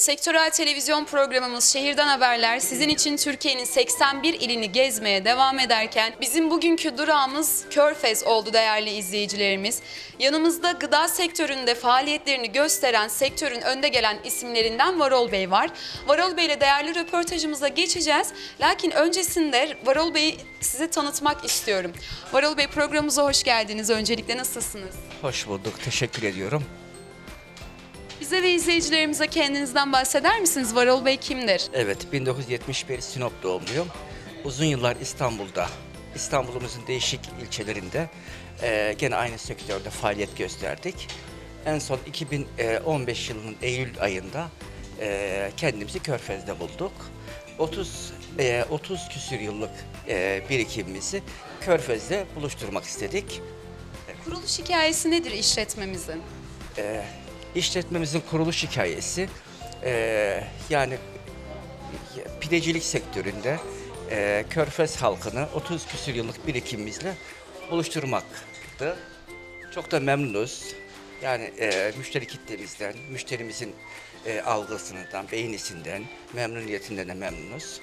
Sektörel televizyon programımız Şehirden Haberler sizin için Türkiye'nin 81 ilini gezmeye devam ederken bizim bugünkü durağımız Körfez oldu değerli izleyicilerimiz. Yanımızda gıda sektöründe faaliyetlerini gösteren sektörün önde gelen isimlerinden Varol Bey var. Varol Bey ile değerli röportajımıza geçeceğiz. Lakin öncesinde Varol Bey'i size tanıtmak istiyorum. Varol Bey programımıza hoş geldiniz. Öncelikle nasılsınız? Hoş bulduk, teşekkür ediyorum. Bize ve izleyicilerimize kendinizden bahseder misiniz? Varol Bey kimdir? Evet, 1971 Sinop doğumluyum. Uzun yıllar İstanbul'da, İstanbul'umuzun değişik ilçelerinde eee, gene aynı sektörde faaliyet gösterdik. En son 2015 yılının Eylül ayında eee, kendimizi Körfez'de bulduk. 30 eee, 30 küsür yıllık eee, birikimimizi Körfez'de buluşturmak istedik. Kuruluş hikayesi nedir işletmemizin? Ee, işletmemizin kuruluş hikayesi ee, yani pidecilik sektöründe ee, Körfez halkını 30 küsür yıllık birikimimizle buluşturmaktı. Çok da memnunuz. Yani ee, müşteri kitlemizden, müşterimizin ee, algısından, beğenisinden, memnuniyetinden de memnunuz.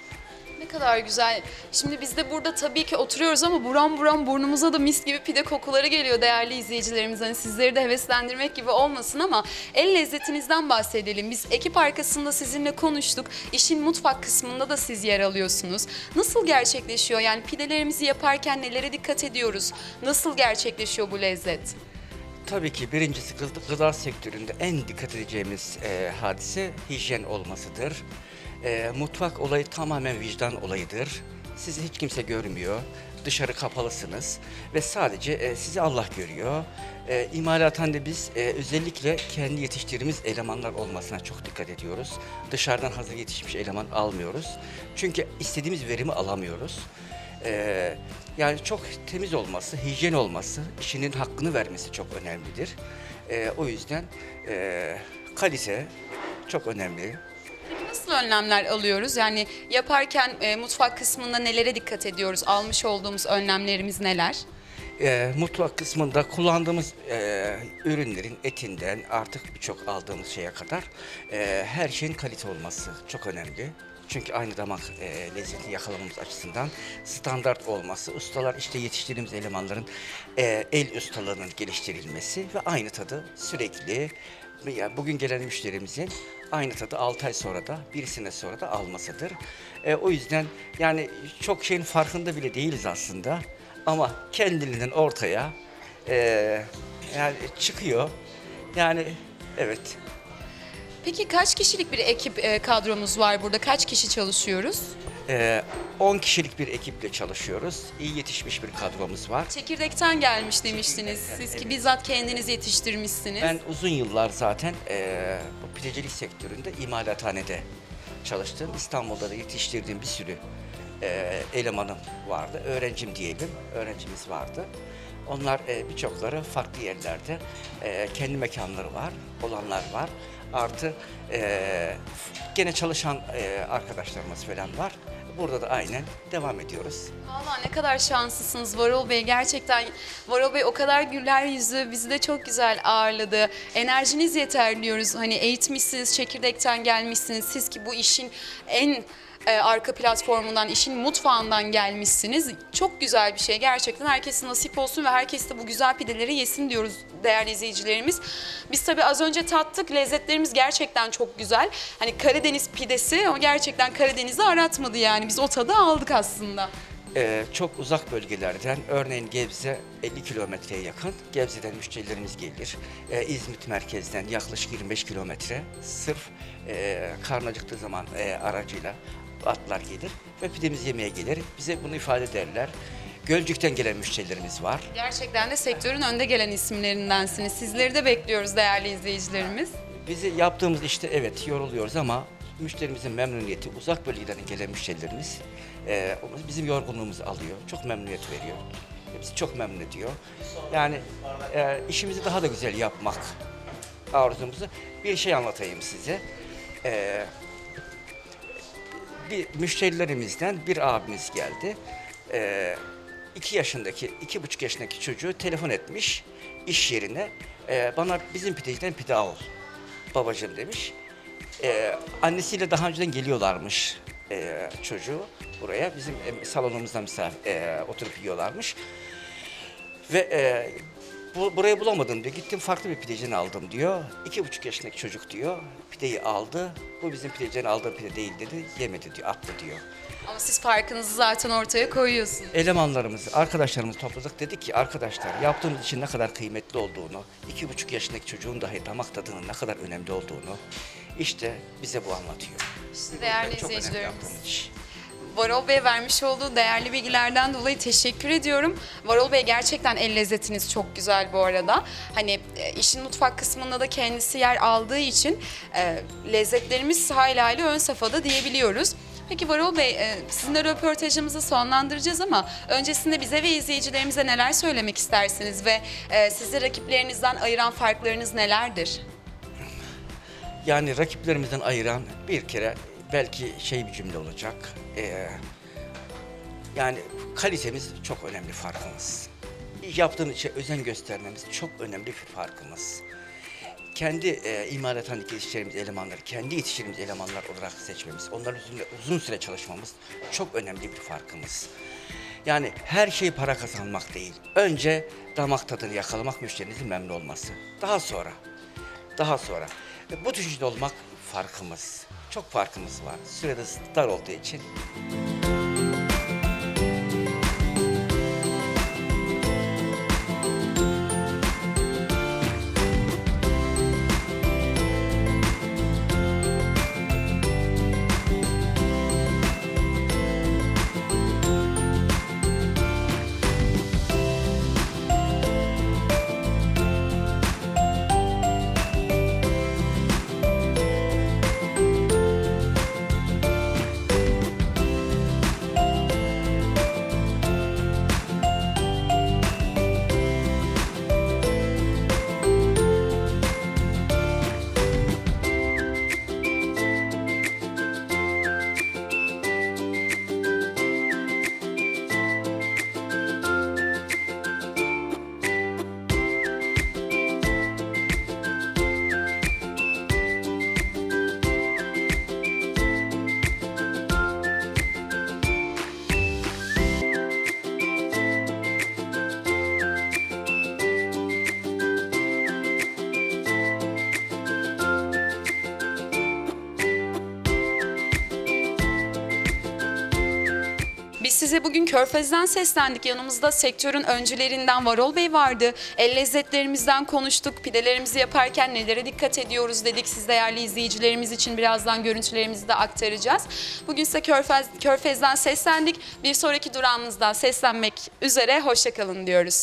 Ne kadar güzel. Şimdi biz de burada tabii ki oturuyoruz ama buram buram burnumuza da mis gibi pide kokuları geliyor değerli izleyicilerimiz. Hani sizleri de heveslendirmek gibi olmasın ama el lezzetinizden bahsedelim. Biz ekip arkasında sizinle konuştuk. İşin mutfak kısmında da siz yer alıyorsunuz. Nasıl gerçekleşiyor? Yani pidelerimizi yaparken nelere dikkat ediyoruz? Nasıl gerçekleşiyor bu lezzet? Tabii ki birincisi gıda, sektöründe en dikkat edeceğimiz e, hadise hijyen olmasıdır. E, mutfak olayı tamamen vicdan olayıdır. Sizi hiç kimse görmüyor. Dışarı kapalısınız ve sadece e, sizi Allah görüyor. E, imalathanede biz e, özellikle kendi yetiştirdiğimiz elemanlar olmasına çok dikkat ediyoruz. Dışarıdan hazır yetişmiş eleman almıyoruz. Çünkü istediğimiz verimi alamıyoruz. Ee, yani çok temiz olması, hijyen olması, işinin hakkını vermesi çok önemlidir. Ee, o yüzden e, kalite çok önemli. Nasıl önlemler alıyoruz? Yani yaparken e, mutfak kısmında nelere dikkat ediyoruz? Almış olduğumuz önlemlerimiz neler? Ee, mutfak kısmında kullandığımız e, ürünlerin etinden artık birçok aldığımız şeye kadar e, her şeyin kalite olması çok önemli. Çünkü aynı damak e, lezzeti yakalamamız açısından standart olması, ustalar işte yetiştirdiğimiz elemanların e, el ustalığının geliştirilmesi ve aynı tadı sürekli yani bugün gelen müşterimizin aynı tadı 6 ay sonra da bir sene sonra da almasıdır. E, o yüzden yani çok şeyin farkında bile değiliz aslında ama kendiliğinden ortaya e, yani çıkıyor. Yani evet Peki kaç kişilik bir ekip e, kadromuz var burada? Kaç kişi çalışıyoruz? E, 10 kişilik bir ekiple çalışıyoruz. İyi yetişmiş bir kadromuz var. Çekirdekten gelmiş demiştiniz. Siz ki bizzat kendiniz yetiştirmişsiniz. Ben uzun yıllar zaten e, bu pidecilik sektöründe imalathanede çalıştım. İstanbul'da da yetiştirdiğim bir sürü e, elemanım vardı. Öğrencim diyelim, öğrencimiz vardı. Onlar e, birçokları farklı yerlerde e, kendi mekanları var, olanlar var. Artı e, gene çalışan e, arkadaşlarımız falan var. Burada da aynen devam ediyoruz. Valla ne kadar şanslısınız Varol Bey. Gerçekten Varol Bey o kadar güler yüzlü, bizi de çok güzel ağırladı. Enerjiniz yeter diyoruz. Hani eğitmişsiniz, çekirdekten gelmişsiniz. Siz ki bu işin en e, arka platformundan, işin mutfağından gelmişsiniz. Çok güzel bir şey. Gerçekten herkese nasip olsun ve herkes de bu güzel pideleri yesin diyoruz değerli izleyicilerimiz. Biz tabii az önce tattık. Lezzetlerimiz gerçekten çok güzel. Hani Karadeniz pidesi o gerçekten Karadeniz'i aratmadı yani. Biz o tadı aldık aslında. Ee, çok uzak bölgelerden, örneğin Gebze 50 kilometreye yakın, Gebze'den müşterilerimiz gelir. Ee, İzmit merkezden yaklaşık 25 kilometre, sırf e, karnı zaman e, aracıyla atlar gelir ve pidemiz yemeye gelir. Bize bunu ifade ederler. Gölcük'ten gelen müşterilerimiz var. Gerçekten de sektörün önde gelen isimlerindensiniz. Sizleri de bekliyoruz değerli izleyicilerimiz. Bizi yaptığımız işte evet yoruluyoruz ama müşterimizin memnuniyeti, uzak bölgeden gelen müşterilerimiz e, bizim yorgunluğumuzu alıyor, çok memnuniyet veriyor. Bizi çok memnun ediyor. Yani e, işimizi daha da güzel yapmak arzumuzu bir şey anlatayım size. E, bir müşterilerimizden bir abimiz geldi. E, iki yaşındaki, iki buçuk yaşındaki çocuğu telefon etmiş iş yerine. E, bana bizim pideciden pide al babacığım demiş. E, annesiyle daha önceden geliyorlarmış e, çocuğu buraya. Bizim salonumuzda misafir, e, oturup yiyorlarmış. Ve e, bu, burayı bulamadım diyor. Gittim farklı bir pideciden aldım diyor. İki buçuk yaşındaki çocuk diyor. Pideyi aldı. Bu bizim pideciden aldığım pide değil dedi. Yemedi diyor. Attı diyor. Ama siz farkınızı zaten ortaya koyuyorsunuz. Elemanlarımız, arkadaşlarımız topladık. Dedik ki arkadaşlar yaptığımız işin ne kadar kıymetli olduğunu, iki buçuk yaşındaki çocuğun dahi damak tadının ne kadar önemli olduğunu işte bize bu anlatıyor. Değerli Çok önemli izleyicilerimiz. yaptığımız iş. Varol Bey vermiş olduğu değerli bilgilerden dolayı teşekkür ediyorum. Varol Bey gerçekten el lezzetiniz çok güzel bu arada. Hani e, işin mutfak kısmında da kendisi yer aldığı için e, lezzetlerimiz hala hala ön safhada diyebiliyoruz. Peki Varol Bey, e, sizinle röportajımızı sonlandıracağız ama öncesinde bize ve izleyicilerimize neler söylemek istersiniz ve e, sizi rakiplerinizden ayıran farklarınız nelerdir? Yani rakiplerimizden ayıran bir kere belki şey bir cümle olacak. Ee, yani kalitemiz çok önemli farkımız. Yaptığımız işe özen göstermemiz çok önemli bir farkımız. Kendi e, imalathanedeki yetiştirdiğimiz elemanları, kendi yetiştirdiğimiz elemanlar olarak seçmemiz, onların üzerinde uzun süre çalışmamız çok önemli bir farkımız. Yani her şey para kazanmak değil. Önce damak tadını yakalamak, müşterinizin memnun olması. Daha sonra daha sonra. E, Bu düşüncede olmak farkımız. Çok farkımız var. Sürede dar olduğu için. Size bugün Körfez'den seslendik. Yanımızda sektörün öncülerinden Varol Bey vardı. El lezzetlerimizden konuştuk. Pidelerimizi yaparken nelere dikkat ediyoruz dedik. Siz değerli izleyicilerimiz için birazdan görüntülerimizi de aktaracağız. Bugün size Körfez, Körfez'den seslendik. Bir sonraki durağımızda seslenmek üzere. Hoşçakalın diyoruz.